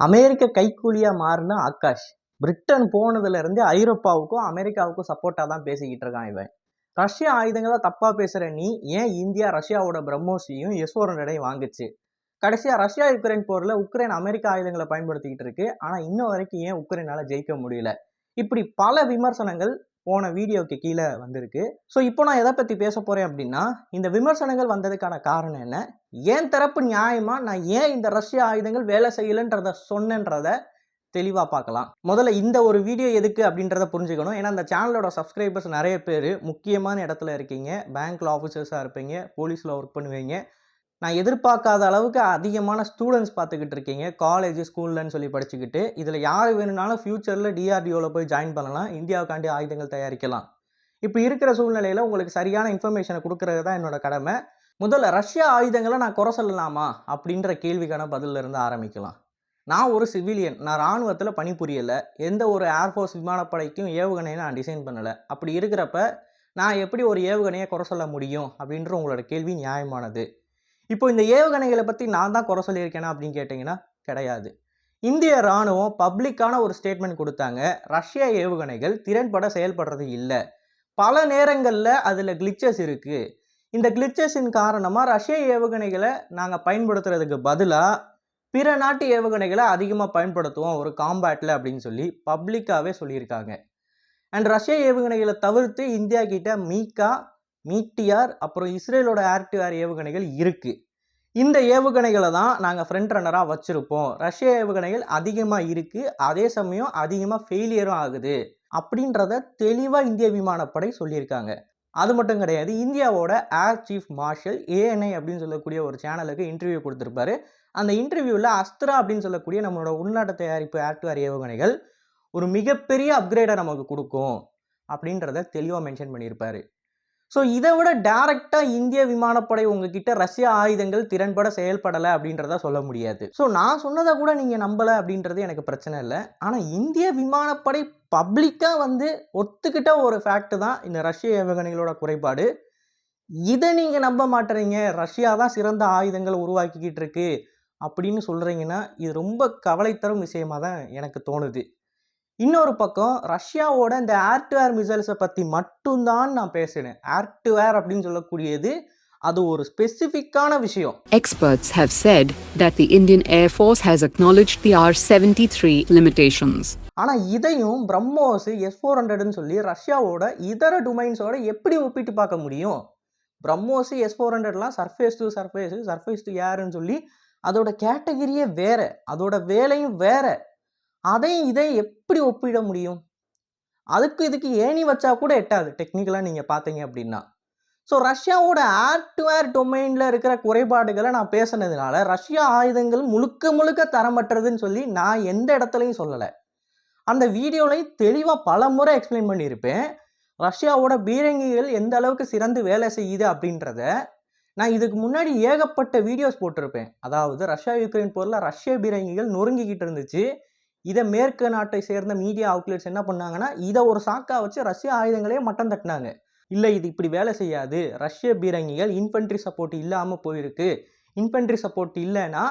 அமெரிக்க கைக்கூலியா மாறின ஆகாஷ் பிரிட்டன் போனதுல இருந்து ஐரோப்பாவுக்கும் அமெரிக்காவுக்கும் சப்போர்ட்டா தான் பேசிக்கிட்டு இருக்கான் இவன். ரஷ்ய ஆயுதங்களை தப்பா பேசுற நீ ஏன் இந்தியா ரஷ்யாவோட பிரம்மோஸையும் எஸ் ஃபோர் வாங்குச்சு? கடைசியா ரஷ்யா யுக்ரைன் போர்ல உக்ரைன் அமெரிக்க ஆயுதங்களை பயன்படுத்திக்கிட்டு இருக்கு. ஆனா இன்ன வரைக்கும் ஏன் உக்ரைனால ஜெயிக்க முடியல? இப்படி பல விமர்சனங்கள் போன வீடியோக்கு கீழே வந்திருக்கு. ஸோ இப்போ நான் எதை பற்றி பேச போகிறேன் அப்படின்னா இந்த விமர்சனங்கள் வந்ததுக்கான காரணம் என்ன? ஏன் தரப்பு நியாயமா? நான் ஏன் இந்த ரஷ்ய ஆயுதங்கள் வேலை செய்யலைன்றத சொன்னேன்றத தெளிவாக பார்க்கலாம். முதல்ல இந்த ஒரு வீடியோ எதுக்கு அப்படின்றத புரிஞ்சுக்கணும். ஏன்னா அந்த சேனலோட சப்ஸ்கிரைபர்ஸ் நிறைய பேர் முக்கியமான இடத்துல இருக்கீங்க. பேங்க்கில் ஆஃபீஸர்ஸாக இருப்பீங்க. போலீஸில் ஒர்க் பண்ணுவீங்க. நான் எதிர்பார்க்காத அளவுக்கு அதிகமான ஸ்டூடெண்ட்ஸ் பார்த்துக்கிட்டு இருக்கீங்க. காலேஜ் ஸ்கூல்லன்னு சொல்லி படிச்சுக்கிட்டு இதில் யார் வேணும்னாலும் ஃப்யூச்சரில் டிஆர்டிஓவில் போய் ஜாயின் பண்ணலாம். இந்தியாவுக்காண்டி ஆயுதங்கள் தயாரிக்கலாம். இப்போ இருக்கிற சூழ்நிலையில் உங்களுக்கு சரியான இன்ஃபர்மேஷனை கொடுக்கறது தான் என்னோட கடமை. முதல்ல ரஷ்யா ஆயுதங்களை நான் குறை சொல்லலாமா? அப்படின்ற கேள்விக்கான பதிலில் இருந்து ஆரம்பிக்கலாம். நான் ஒரு சிவிலியன் நான் இராணுவத்தில் பணிபுரியலை. எந்த ஒரு ஏர்ஃபோர்ஸ் விமானப்படைக்கும் ஏவுகணையை நான் டிசைன் பண்ணலை. அப்படி இருக்கிறப்ப நான் எப்படி ஒரு ஏவுகணையை குறை சொல்ல முடியும்? அப்படின்ற உங்களோட கேள்வி நியாயமானது. இப்போ இந்த ஏவுகணைகளை பற்றி நான் தான் குறை சொல்லியிருக்கேனா அப்படின்னு கேட்டிங்கன்னா கிடையாது. இந்திய இராணுவம் பப்ளிக்கான ஒரு ஸ்டேட்மெண்ட் கொடுத்தாங்க. ரஷ்ய ஏவுகணைகள் திறன்பட செயல்படுறது இல்லை. பல நேரங்களில் அதில் கிளிச்சஸ் இருக்குது இந்த கிளிச்சஸின் காரணமாக ரஷ்ய ஏவுகணைகளை நாங்கள் பயன்படுத்துறதுக்கு பதிலாக பிற நாட்டு ஏவுகணைகளை அதிகமாக பயன்படுத்துவோம் ஒரு காம்பேட்டில் அப்படின்னு சொல்லி பப்ளிக்காகவே சொல்லியிருக்காங்க. அண்ட் ரஷ்ய ஏவுகணைகளை தவிர்த்து இந்தியா கிட்ட மீக்கா மீட்டியார் அப்புறம் இஸ்ரேலோட ஏர் டு ஏர் ஏவுகணைகள் இருக்குது இந்த ஏவுகணைகளை தான் நாங்கள் ஃப்ரண்ட் ரன்னராக வச்சுருப்போம். ரஷ்ய ஏவுகணைகள் அதிகமாக இருக்குது அதே சமயம் அதிகமாக ஃபெயிலியரும் ஆகுது. அப்படின்றத தெளிவாக இந்திய விமானப்படை சொல்லியிருக்காங்க. அது மட்டும் கிடையாது இந்தியாவோட ஏர் சீஃப் மார்ஷல் ஏஎன்ஐ அப்படின்னு சொல்லக்கூடிய ஒரு சேனலுக்கு இன்டர்வியூ கொடுத்துருப்பாரு. அந்த இன்டர்வியூவில் அஸ்த்ரா அப்படின்னு சொல்லக்கூடிய நம்மளோட உள்நாட்டு தயாரிப்பு ஏர் டு ஏர் ஏவுகணைகள் ஒரு மிகப்பெரிய அப்கிரேடை நமக்கு கொடுக்கும். அப்படின்றத தெளிவாக மென்ஷன் பண்ணியிருப்பாரு. ஸோ இதை விட டைரக்டாக இந்திய விமானப்படை உங்ககிட்ட ரஷ்ய ஆயுதங்கள் திறன்பட செயல்படலை அப்படின்றத சொல்ல முடியாது. ஸோ நான் சொன்னதை கூட நீங்கள் நம்பலை அப்படின்றது எனக்கு பிரச்சனை இல்லை. ஆனால் இந்திய விமானப்படை பப்ளிக்காக வந்து ஒத்துக்கிட்ட ஒரு ஃபேக்ட் தான் இந்த ரஷ்ய ஏவுகணைகளோட குறைபாடு. இதை நீங்கள் நம்ப மாட்டுறீங்க. ரஷ்யா தான் சிறந்த ஆயுதங்கள் உருவாக்கிக்கிட்டு இருக்கு அப்படின்னு சொல்கிறீங்கன்னா இது ரொம்ப கவலை தரும் விஷயமாக தான் எனக்கு தோணுது. இன்னொரு பக்கம் ரஷ்யாவோட இந்த ஏர் டு ஏர் மிசைல்ஸை பற்றி மட்டும்தான் நான் பேசினேன். ஏர் டு ஏர் அப்படின்னு சொல்லக்கூடியது அது ஒரு ஸ்பெசிஃபிக்கான விஷயம். Experts have said that the Indian Air Force has acknowledged the R 73 limitations. ஆனால் இதையும் பிரம்மோஸ் எஸ் ஃபோர் ஹண்ட்ரட்னு சொல்லி ரஷ்யாவோட இதர டொமைன்ஸோட எப்படி ஒப்பிட்டு பார்க்க முடியும்? BrahMos S four ஹண்ட்ரட்லாம் surface to surface surface to ஏர்னு சொல்லி அதோட கேட்டகரியே வேற அதோட வேலையும் வேற. அதையும் இதையும் எப்படி ஒப்பிட முடியும்? அதுக்கு இதுக்கு ஏணி வச்சா கூட எட்டாது டெக்னிக்கலாக நீங்கள் பார்த்தீங்க அப்படின்னா. ஸோ ரஷ்யாவோட ஏர் டு ஏர் டொமைனில் இருக்கிற குறைபாடுகளை நான் பேசுனதுனால ரஷ்யா ஆயுதங்கள் முழுக்க முழுக்க தரமற்றதுன்னு சொல்லி நான் எந்த இடத்துலையும் சொல்லலை. அந்த வீடியோலையும் தெளிவாக பல முறை எக்ஸ்பிளைன் பண்ணியிருப்பேன். ரஷ்யாவோட பீரங்கிகள் எந்த அளவுக்கு சிறந்து வேலை செய்யுது அப்படின்றத நான் இதுக்கு முன்னாடி ஏகப்பட்ட வீடியோஸ் போட்டிருப்பேன். அதாவது ரஷ்யா யுக்ரைன் போரில் ரஷ்ய பீரங்கிகள் நொறுங்கிக்கிட்டு இருந்துச்சு. இதை மேற்கு நாட்டை சேர்ந்த மீடியா அவுட்லெட்ஸ் என்ன பண்ணாங்கன்னா இதை ஒரு சாக்கா வச்சு ரஷ்ய ஆயுதங்களையே மட்டம் தட்டினாங்க. இல்லை இது இப்படி வேலை செய்யாது. ரஷ்ய பீரங்கிகள் இன்ஃபென்ட்ரி சப்போர்ட் இல்லாமல் போயிருக்கு. இன்ஃபென்ட்ரி சப்போர்ட் இல்லைன்னா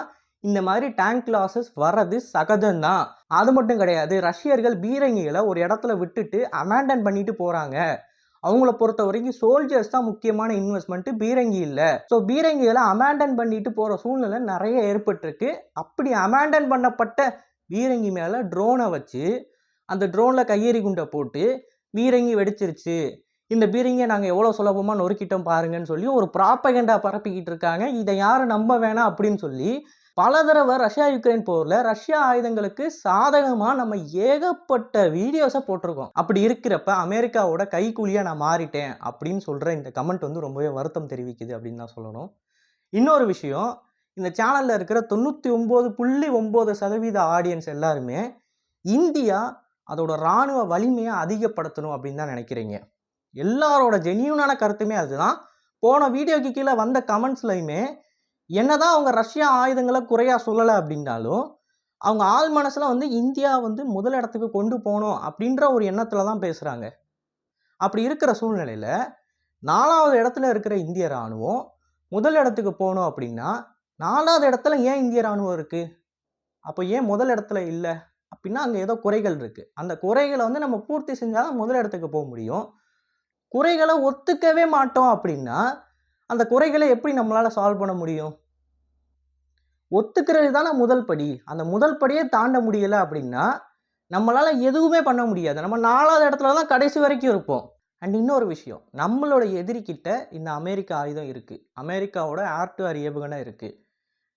இந்த மாதிரி டேங்க் லாசஸ் வர்றது சகஜம்தான். அது மட்டும் கிடையாது ரஷ்யர்கள் பீரங்கிகளை ஒரு இடத்துல விட்டுட்டு அமேண்டன் பண்ணிட்டு போகிறாங்க அவங்கள பொறுத்த வரைக்கும் சோல்ஜர்ஸ் தான் முக்கியமான இன்வெஸ்ட்மெண்ட்டு பீரங்கி இல்லை. ஸோ பீரங்கிகளை அமேண்டன் பண்ணிட்டு போகிற சூழ்நிலை நிறைய ஏற்பட்டிருக்கு. அப்படி அமேண்டன் பண்ணப்பட்ட பீரங்கி மேலே ட்ரோனை வச்சு அந்த ட்ரோனில் கையெறி குண்டை போட்டு பீரங்கி வெடிச்சிருச்சு. இந்த பீரங்கியை நாங்கள் எவ்வளோ சுலபமாக நொறுக்கிட்டோம் பாருங்கன்னு சொல்லி ஒரு ப்ராப்பகண்டா பரப்பிக்கிட்டு இருக்காங்க. இதை யாரும் நம்ப வேணாம் அப்படின்னு சொல்லி பல தடவை ரஷ்யா யுக்ரைன் போரில் ரஷ்யா ஆயுதங்களுக்கு சாதகமாக நம்ம ஏகப்பட்ட வீடியோஸை போட்டிருக்கோம். அப்படி இருக்கிறப்ப அமெரிக்காவோட கைக்கூலியாக நான் மாறிட்டேன் அப்படின்னு சொல்கிற இந்த கமெண்ட் வந்து ரொம்பவே வருத்தம் தெரிவிக்குது அப்படின்னு தான் சொல்லணும். இன்னொரு விஷயம் இந்த சேனலில் இருக்கிற தொண்ணூற்றி ஒம்பது புள்ளி ஒம்பது சதவீத ஆடியன்ஸ் எல்லாருமே இந்தியா அதோட இராணுவ வலிமையை அதிகப்படுத்தணும் அப்படின்னு தான் நினைக்கிறீங்க. எல்லாரோட ஜென்யூனான கருத்துமே அதுதான். போன வீடியோக்கு கீழே வந்த கமெண்ட்ஸ்லையுமே என்னதான் அவங்க ரஷ்யா ஆயுதங்களை குறையாக சொல்லலை அப்படின்னாலும் அவங்க ஆள் மனசில் வந்து இந்தியா வந்து முதல் இடத்துக்கு கொண்டு போகணும் அப்படின்ற ஒரு எண்ணத்தில் தான் பேசுகிறாங்க அப்படி இருக்கிற சூழ்நிலையில் நாலாவது இடத்துல இருக்கிற இந்திய இராணுவம் முதல் இடத்துக்கு போகணும் அப்படின்னா நாலாவது இடத்துல ஏன் இந்திய ராணுவம் இருக்குது அப்போ ஏன் முதல் இடத்துல இல்லை? அப்படின்னா அங்கே ஏதோ குறைகள் இருக்குது அந்த குறைகளை வந்து நம்ம பூர்த்தி செஞ்சாதான் முதல் இடத்துக்கு போக முடியும். குறைகளை ஒத்துக்கவே மாட்டோம் அப்படின்னா அந்த குறைகளை எப்படி நம்மளால் சால்வ் பண்ண முடியும்? ஒத்துக்கிறது தானே முதல் படி. அந்த முதல் படியே தாண்ட முடியலை அப்படின்னா நம்மளால் எதுவுமே பண்ண முடியாது. நம்ம நாலாவது இடத்துல தான் கடைசி வரைக்கும் இருப்போம். அண்ட் இன்னொரு விஷயம் நம்மளோட எதிரிக்கிட்ட இந்த அமெரிக்கா ஆயுதம் இருக்குது அமெரிக்காவோட ஆர்டு ஏவுகணை இருக்குது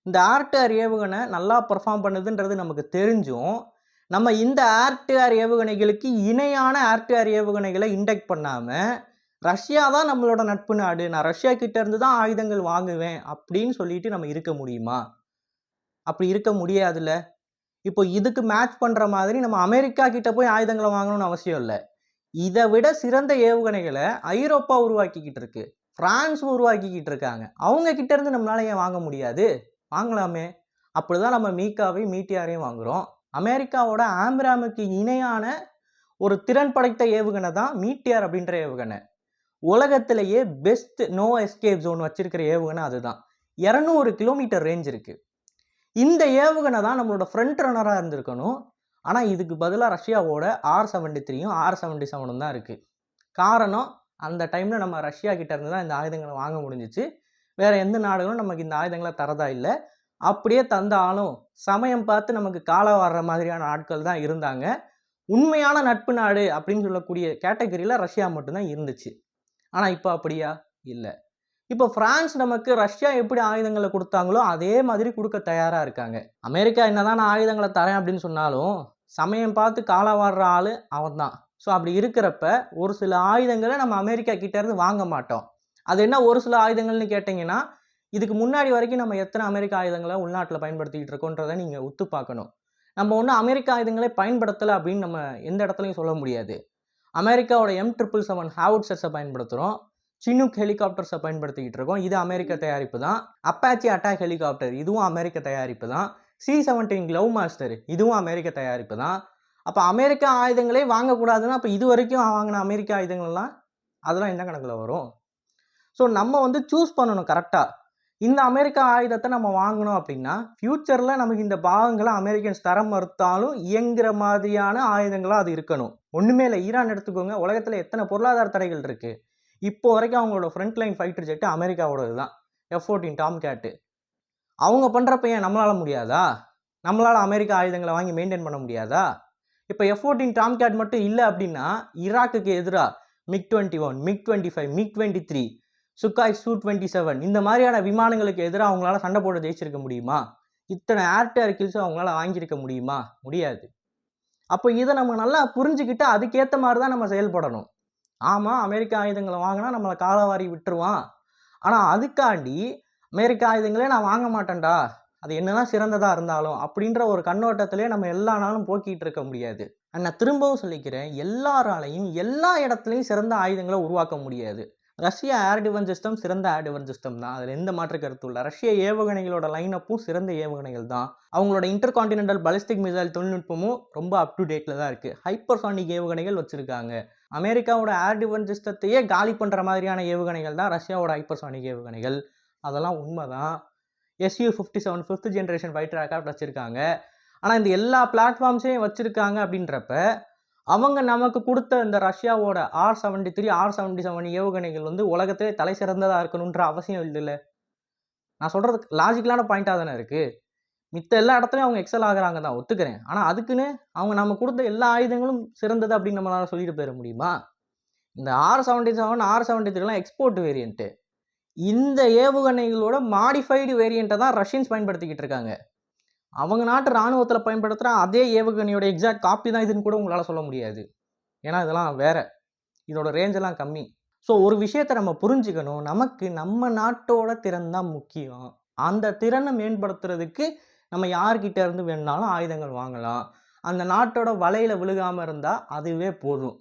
இந்த ஆர்டு ஆர் ஏவுகணை நல்லா பெர்ஃபார்ம் பண்ணுதுன்றது நமக்கு தெரிஞ்சும் நம்ம இந்த ஆர்டிஆர் ஏவுகணைகளுக்கு இணையான ஆர்டிஆர் ஏவுகணைகளை இண்டெக்ட் பண்ணாமல் ரஷ்யா தான் நம்மளோட நட்பு நாடு நான் ரஷ்யா கிட்ட இருந்து தான் ஆயுதங்கள் வாங்குவேன் அப்படின்னு சொல்லிட்டு நம்ம இருக்க முடியுமா? அப்படி இருக்க முடியாதுல்ல. இப்போ இதுக்கு மேட்ச் பண்ணுற மாதிரி நம்ம அமெரிக்கா கிட்ட போய் ஆயுதங்களை வாங்கணும்னு அவசியம் இல்லை. இதை விட சிறந்த ஏவுகணைகளை ஐரோப்பா உருவாக்கிக்கிட்டு இருக்கு. பிரான்ஸ் உருவாக்கிக்கிட்டு இருக்காங்க. அவங்க கிட்ட இருந்து நம்மளால ஏன் வாங்க முடியாது? வாங்கலாமே. அப்படிதான் நம்ம மீக்காவையும் மீட்டியாரையும் வாங்குகிறோம் அமெரிக்காவோட ஆம்ராமுக்கு இணையான ஒரு திறன் படைத்த ஏவுகணை தான் மீட்டியார் அப்படின்ற ஏவுகணை. உலகத்திலேயே பெஸ்ட் நோ எஸ்கேப் ஜோன் வச்சிருக்கிற ஏவுகணை அதுதான். இரநூறு கிலோமீட்டர் ரேஞ்ச் இருக்கு. இந்த ஏவுகணை தான் நம்மளோட ஃப்ரண்ட் ரன்னராக இருந்திருக்கணும். ஆனால் இதுக்கு பதிலாக ரஷ்யாவோட ஆர் செவன்டி த்ரீயும் ஆர் செவன்டி செவனும் தான் இருக்குது காரணம் அந்த டைமில் நம்ம ரஷ்யா கிட்டேருந்து தான் இந்த ஆயுதங்களை வாங்க முடிஞ்சிச்சு. வேற எந்த நாடுகளும் நமக்கு இந்த ஆயுதங்களை தரதா இல்லை. அப்படியே தந்தாலும் சமயம் பார்த்து நமக்கு காலம் வர்ற மாதிரியான ஆட்கள் தான் இருந்தாங்க. உண்மையான நட்பு நாடு அப்படின்னு சொல்லக்கூடிய கேட்டகரியில் ரஷ்யா மட்டும்தான் இருந்துச்சு. ஆனால் இப்போ அப்படியா? இல்லை. இப்போ ஃப்ரான்ஸ் நமக்கு ரஷ்யா எப்படி ஆயுதங்களை கொடுத்தாங்களோ அதே மாதிரி கொடுக்க தயாராக இருக்காங்க. அமெரிக்கா என்னதான் நான் ஆயுதங்களை தரேன் அப்படின்னு சொன்னாலும் சமயம் பார்த்து காலம் வர்ற ஆள் அவன் தான் ஸோ அப்படி இருக்கிறப்ப ஒரு சில ஆயுதங்களை நம்ம அமெரிக்கா கிட்டேருந்து வாங்க மாட்டோம். அது என்ன ஒரு சில ஆயுதங்கள்னு கேட்டிங்கன்னா இதுக்கு முன்னாடி வரைக்கும் நம்ம எத்தனை அமெரிக்க ஆயுதங்களை உள்நாட்டில் பயன்படுத்திக்கிட்டு இருக்கோன்றதை நீங்கள் ஒத்து பார்க்கணும். நம்ம ஒன்றும் அமெரிக்க ஆயுதங்களை பயன்படுத்தலை அப்படின்னு நம்ம எந்த இடத்துலையும் சொல்ல முடியாது. அமெரிக்காவோட எம் ட்ரிபிள் செவன் ஹாவுட்ஸர்ஸை பயன்படுத்துகிறோம் சின்னுக் ஹெலிகாப்டர்ஸை பயன்படுத்திக்கிட்டு இருக்கோம். இது அமெரிக்க தயாரிப்பு தான். அப்பாச்சி அட்டாக் ஹெலிகாப்டர் இதுவும் அமெரிக்க தயாரிப்பு தான். சி செவன்டீன் க்ளவ் மாஸ்டர் இதுவும் அமெரிக்க தயாரிப்பு தான். அப்போ அமெரிக்க ஆயுதங்களே வாங்கக்கூடாதுன்னா அப்போ இது வரைக்கும் வாங்கின அமெரிக்க ஆயுதங்கள்லாம் அதெல்லாம் எந்த கணக்கில் வரும்? ஸோ நம்ம வந்து சூஸ் பண்ணணும் கரெக்டாக இந்த அமெரிக்கா ஆயுதத்தை நம்ம வாங்கணும் அப்படின்னா ஃப்யூச்சரில் நமக்கு இந்த பாகங்களை அமெரிக்கன்ஸ் தர மறுத்தாலும் இயங்குற மாதிரியான ஆயுதங்களாக அது இருக்கணும். ஒன்றுமே இல்லை. ஈரான் எடுத்துக்கோங்க. உலகத்தில் எத்தனை பொருளாதார தடைகள் இருக்குது இப்போ வரைக்கும் அவங்களோட ஃப்ரண்ட் லைன் ஃபைட்டர் ஜெட்டு அமெரிக்காவோடது தான். எஃப் ஃபோர்டீன் டாம் கேட்டு அவங்க பண்ணுறப்ப ஏன் நம்மளால் முடியாதா? நம்மளால் அமெரிக்கா ஆயுதங்களை வாங்கி மெயின்டைன் பண்ண முடியாதா? இப்போ எஃப் ஃபோர்டீன் டாம் கேட் மட்டும் இல்லை அப்படின்னா ஈராக்குக்கு எதிராக MiG twenty one MiG twenty five MiG twenty three Sukhoi Su twenty seven இந்த மாதிரியான விமானங்களுக்கு எதிராக அவங்களால சண்டை போட ஜெயிச்சிருக்க முடியுமா? இத்தனை ஏர்டேர் கில்ஸும் அவங்களால வாங்கியிருக்க முடியுமா? முடியாது. அப்போ இதை நம்ம நல்லா புரிஞ்சுக்கிட்டு அதுக்கேற்ற மாதிரி தான் நம்ம செயல்படணும். ஆமாம் அமெரிக்க ஆயுதங்களை வாங்கினா நம்மளை காலவாரி விட்டுருவான். ஆனால் அதுக்காண்டி அமெரிக்க ஆயுதங்களே நான் வாங்க மாட்டேன்டா. அது என்னதான் சிறந்ததாக இருந்தாலும் அப்படின்ற ஒரு கண்ணோட்டத்திலே நம்ம எல்லா நாளும் போக்கிட்டு இருக்க முடியாது. நான் திரும்பவும் சொல்லிக்கிறேன் எல்லாராலையும் எல்லா இடத்துலையும் சிறந்த ஆயுதங்களை உருவாக்க முடியாது. ரஷ்யா ஏர் டிஃபென்ஸ் சிஸ்டம் சிறந்த ஏர் டிஃபென்ஸ் சிஸ்டம் தான். அதில் எந்த மாற்று கருத்தும் இல்லை. ரஷ்ய ஏவுகணைகளோட லைனப்பும் சிறந்த ஏவுகணைகள் தான். அவங்களோட இன்டர் கான்டினென்டல் பலிஸ்டிக் மிசைல் தொழில்நுட்பமும் ரொம்ப அப் டு டேட்டில் தான் இருக்குது ஹைப்பர்சானிக் ஏவுகணைகள் வச்சுருக்காங்க. அமெரிக்காவோட ஏர் டிஃபென்ஸ் சிஸ்டத்தையே காலி பண்ணுற மாதிரியான ஏவுகணைகள் தான் ரஷ்யாவோட ஹைப்பர்சானிக் ஏவுகணைகள். அதெல்லாம் உண்மை தான் SU fifty seven fifth generation fighter aircraft வச்சுருக்காங்க. ஆனால் இந்த எல்லா பிளாட்ஃபார்ம்ஸையும் வச்சுருக்காங்க அப்படின்றப்ப அவங்க நமக்கு கொடுத்த இந்த ரஷ்யாவோட R seventy three R seventy seven ஏவுகணைகள் வந்து உலகத்திலே தலை சிறந்ததாக இருக்கணுன்ற அவசியம் இல்லைல்ல. நான் சொல்கிறது லாஜிக்கலான பாயிண்ட்டாக தானே இருக்குது மித்த எல்லா இடத்துலையும் அவங்க எக்ஸல் ஆகுறாங்க தான் ஒத்துக்கிறேன். ஆனால் அதுக்குன்னு அவங்க நம்ம கொடுத்த எல்லா ஆயுதங்களும் சிறந்தது அப்படின்னு நம்மளால் சொல்லிட்டு போயிட முடியுமா? இந்த R seventy seven R seventy த்ரீலாம் export variant இந்த ஏவுகணைகளோட மாடிஃபைடு வேரியண்ட்டை தான் ரஷ்யன்ஸ் பயன்படுத்திக்கிட்டு இருக்காங்க. அவங்க நாட்டு இராணுவத்தில் பயன்படுத்துகிற அதே ஏவுகணையோட எக்ஸாக்ட் காப்பி தான் இதுன்னு கூட உங்களால் சொல்ல முடியாது. ஏன்னா இதெல்லாம் வேறு. இதோட ரேஞ்செல்லாம் கம்மி. ஸோ ஒரு விஷயத்தை நம்ம புரிஞ்சுக்கணும். நமக்கு நம்ம நாட்டோட திறன் தான் முக்கியம். அந்த திறனை மேம்படுத்துறதுக்கு நம்ம யார்கிட்ட இருந்து வேணுனாலும் ஆயுதங்கள் வாங்கலாம். அந்த நாட்டோட வலையில் விழுகாமல் இருந்தால் அதுவே போதும்.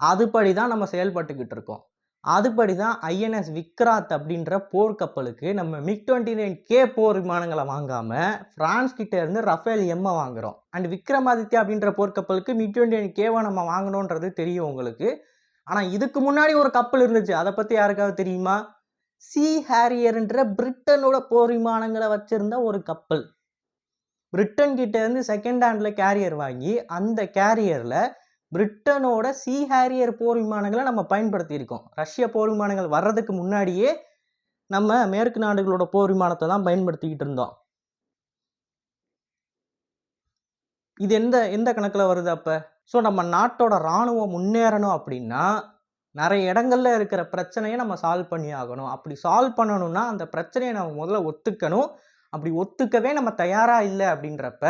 அதுபடி தான் நம்ம செயல்பட்டுக்கிட்டு இருக்கோம். அதுபடி தான் ஐஎன்எஸ் விக்ராத் அப்படின்ற போர்க்கப்பலுக்கு நம்ம மிக் டுவெண்ட்டி நைன் கே போர் விமானங்களை வாங்காமல் ஃப்ரான்ஸ் கிட்ட இருந்து ரஃபேல் எம்மை வாங்குகிறோம் அண்ட் விக்ரமாதித்யா அப்படின்ற போர்க்கப்பலுக்கு மிக் டுவெண்ட்டி நைன் கேவை நம்ம வாங்கணுன்றது தெரியும் உங்களுக்கு. ஆனால் இதுக்கு முன்னாடி ஒரு கப்பல் இருந்துச்சு. அதை பற்றி யாருக்காவது தெரியுமா? சி ஹேரியர்ன்ற பிரிட்டனோட போர் விமானங்களை வச்சிருந்த ஒரு கப்பல். பிரிட்டன் கிட்டேருந்து செகண்ட் ஹேண்டில் கேரியர் வாங்கி அந்த கேரியரில் பிரிட்டனோட சி ஹேரியர் போர் விமானங்களை நம்ம பயன்படுத்தியிருக்கோம். ரஷ்ய போர் விமானங்கள் வர்றதுக்கு முன்னாடியே நம்ம மேற்கு நாடுகளோட போர் விமானத்தை தான் பயன்படுத்திக்கிட்டு இருந்தோம். இது எந்த எந்த கணக்கில் வருது அப்போ? ஸோ நம்ம நாட்டோட இராணுவம் முன்னேறணும் அப்படின்னா நிறைய இடங்கள்ல இருக்கிற பிரச்சனையை நம்ம சால்வ் பண்ணி ஆகணும். அப்படி சால்வ் பண்ணணும்னா அந்த பிரச்சனையை நம்ம முதல்ல ஒத்துக்கணும். அப்படி ஒத்துக்கவே நம்ம தயாராக இல்லை அப்படின்றப்ப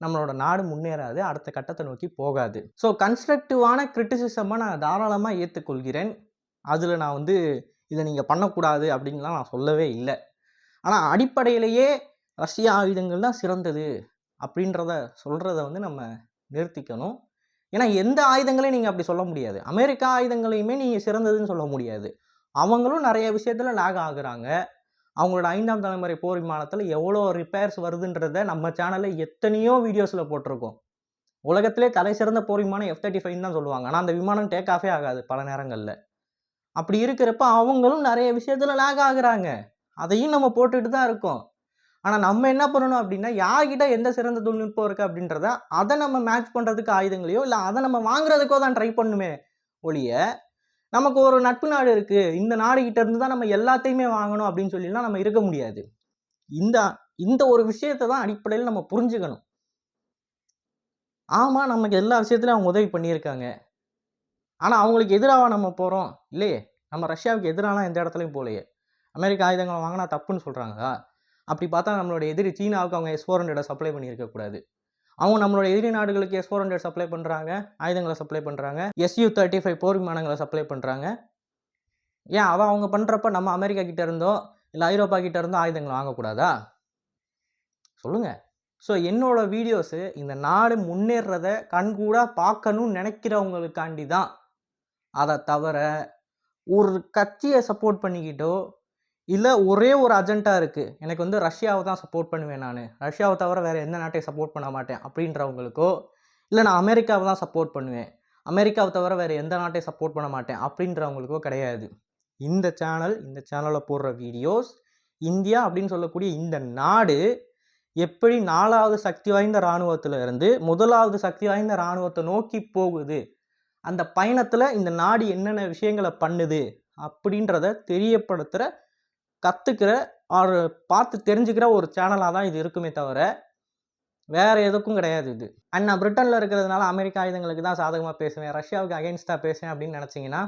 நம்மளோட நாடு முன்னேறாது அடுத்த கட்டத்தை நோக்கி போகாது. ஸோ கன்ஸ்ட்ரக்டிவான கிரிட்டிசிசமாக நான் தாராளமாக ஏற்றுக்கொள்கிறேன் அதில் நான் வந்து இதை நீங்கள் பண்ணக்கூடாது அப்படின்லாம் நான் சொல்லவே இல்லை. ஆனால் அடிப்படையிலேயே ரஷ்ய ஆயுதங்கள் தான் சிறந்தது அப்படின்றத சொல்கிறத வந்து நம்ம நிறுத்திக்கணும். ஏன்னா எந்த ஆயுதங்களையும் நீங்கள் அப்படி சொல்ல முடியாது. அமெரிக்கா ஆயுதங்களையுமே நீங்கள் சிறந்ததுன்னு சொல்ல முடியாது. அவங்களும் நிறைய விஷயத்தில் லாக் ஆகுறாங்க. அவங்களோட ஐந்தாம் தலைமுறை போர் விமானத்தில் எவ்வளோ ரிப்பேர்ஸ் வருதுன்றத நம்ம சேனலில் எத்தனையோ வீடியோஸில் போட்டிருக்கோம். உலகத்திலே தலை சிறந்த போர் விமானம் எஃப் தேர்ட்டி ஃபைவ் தான் சொல்லுவாங்க. ஆனால் அந்த விமானம் டேக் ஆஃபே ஆகாது பல நேரங்களில். அப்படி இருக்கிறப்ப அவங்களும் நிறைய விஷயத்தில் லேக் ஆகுறாங்க. அதையும் நம்ம போட்டுட்டு தான் இருக்கோம். ஆனால் நம்ம என்ன பண்ணணும் அப்படின்னா யார்கிட்ட எந்த சிறந்த தொழில்நுட்பம் இருக்குது அப்படின்றத அதை நம்ம மேட்ச் பண்ணுறதுக்கு ஆயுதங்களையோ இல்லை அதை நம்ம வாங்குறதுக்கோ தான் ட்ரை பண்ணுமே ஒழிய நமக்கு ஒரு நட்பு நாடு இருக்குது இந்த நாடுகிட்ட இருந்து தான் நம்ம எல்லாத்தையுமே வாங்கணும் அப்படின்னு சொல்லிலாம் நம்ம இருக்க முடியாது. இந்த இந்த ஒரு விஷயத்தை தான் அடிப்படையில் நம்ம புரிஞ்சுக்கணும். ஆமாம் நமக்கு எல்லா விஷயத்துலையும் அவங்க உதவி பண்ணியிருக்காங்க. ஆனால் அவங்களுக்கு எதிராக நம்ம போகிறோம் இல்லையே. நம்ம ரஷ்யாவுக்கு எதிரான எந்த இடத்துலையும் போகலையே. அமெரிக்க ஆயுதங்களை வாங்கினா தப்புன்னு சொல்கிறாங்களா அப்படி பார்த்தா நம்மளோட எதிரி சீனாவுக்கு அவங்க எஸ் ஃபோர் ஹண்ட்ரடை சப்ளை பண்ணியிருக்கக்கூடாது. அவங்க நம்மளோட எதிரி நாடுகளுக்கு எஸ் ஃபோர் ஹண்ட்ரட் சப்ளை பண்ணுறாங்க ஆயுதங்களை சப்ளை பண்ணுறாங்க எஸ்யூ தேர்ட்டி ஃபைவ் போர் விமானங்களை சப்ளை பண்ணுறாங்க ஏன்? அவள் அவங்க பண்ணுறப்ப நம்ம அமெரிக்கா கிட்ட இருந்தோ இல்லை ஐரோப்பா கிட்ட இருந்தோ ஆயுதங்களை வாங்கக்கூடாதா? சொல்லுங்க. ஸோ என்னோட வீடியோஸு இந்த நாடு முன்னேறத கண்கூடாக பார்க்கணும்னு நினைக்கிறவங்களுக்காண்டி தான். அதை தவிர ஒரு கட்சியை சப்போர்ட் பண்ணிக்கிட்டோ இல்லை ஒரே ஒரு அஜெண்டா இருக்குது எனக்கு வந்து ரஷ்யாவை தான் சப்போர்ட் பண்ணுவேன் நான். ரஷ்யாவை தவிர வேறு எந்த நாட்டையும் சப்போர்ட் பண்ண மாட்டேன் அப்படின்றவங்களுக்கோ இல்லை நான் அமெரிக்காவை தான் சப்போர்ட் பண்ணுவேன். அமெரிக்காவை தவிர வேறு எந்த நாட்டையும் சப்போர்ட் பண்ண மாட்டேன் அப்படின்றவங்களுக்கோ கிடையாது. இந்த சேனல் இந்த சேனலில் போடுற வீடியோஸ் இந்தியா அப்படின்னு சொல்லக்கூடிய இந்த நாடு எப்படி நாலாவது சக்தி வாய்ந்த இராணுவத்தில் இருந்து முதலாவது சக்தி வாய்ந்த இராணுவத்தை நோக்கி போகுது? அந்த பயணத்தில் இந்த நாடு என்னென்ன விஷயங்களை பண்ணுது? அப்படின்றத தெரியப்படுத்துகிற கற்றுக்கிற ஒரு பார்த்து தெரிஞ்சுக்கிற ஒரு சேனலாக தான் இது இருக்குமே தவிர வேறு எதுக்கும் கிடையாது இது. அண்ட் நான் பிரிட்டனில் இருக்கிறதுனால அமெரிக்க ஆயுதங்களுக்கு தான் சாதகமாக பேசுவேன். ரஷ்யாவுக்கு அகேன்ஸ்டாக பேசுவேன் அப்படின்னு நினச்சிங்கன்னா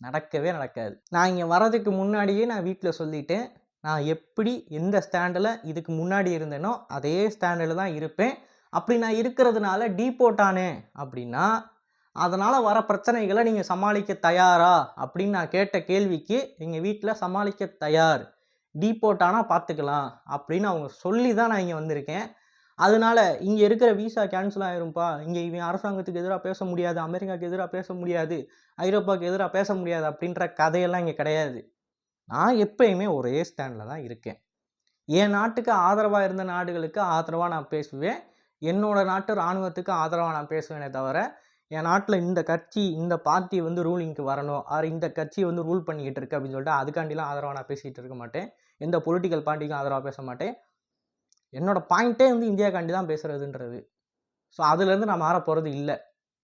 நடக்கவே நடக்காது. நான் இங்கே வரதுக்கு முன்னாடியே நான் வீட்டில் சொல்லிட்டேன். நான் எப்படி எந்த ஸ்டாண்டில் இதுக்கு முன்னாடி இருந்தேனோ அதே ஸ்டாண்டில் தான் இருப்பேன். அப்படி நான் இருக்கிறதுனால டீ ஆனேன் அப்படின்னா அதனால் வர பிரச்சனைகளை நீங்கள் சமாளிக்க தயாரா? அப்படின்னு நான் கேட்ட கேள்விக்கு எங்கள் வீட்டில் சமாளிக்க தயார். டீபோட் ஆனால் பார்த்துக்கலாம் அப்படின்னு அவங்க சொல்லி தான் நான் இங்கே வந்திருக்கேன். அதனால இங்கே இருக்கிற வீசா கேன்சல் ஆயிரும்ப்பா இங்கே இவன் அரசாங்கத்துக்கு எதிராக பேச முடியாது அமெரிக்காவுக்கு எதிராக பேச முடியாது ஐரோப்பாவுக்கு எதிராக பேச முடியாது அப்படின்ற கதையெல்லாம் இங்கே கிடையாது. நான் எப்பயுமே ஒரே ஸ்டாண்டில் தான் இருக்கேன். என் நாட்டுக்கு ஆதரவாக இருந்த நாடுகளுக்கு ஆதரவாக நான் பேசுவேன். என்னோடய நாட்டு இராணுவத்துக்கு ஆதரவாக நான் பேசுவேனே தவிர என் நாட்டில் இந்த கட்சி இந்த பார்ட்டி வந்து ரூலிங்க்கு வரணும். ஆறு இந்த கட்சி வந்து ரூல் பண்ணிக்கிட்டு இருக்கு அப்படின்னு சொல்லிட்டு அதுக்காண்டிலாம் ஆதரவாக நான் பேசிகிட்டு இருக்க மாட்டேன். எந்த பொலிட்டிக்கல் பார்ட்டிக்கும் ஆதரவாக பேச மாட்டேன். என்னோடய பாயிண்ட்டே வந்து இந்தியாக்காண்டி தான் பேசுகிறதுன்றது ஸோ அதுலேருந்து நான் மாற போகிறது இல்லை.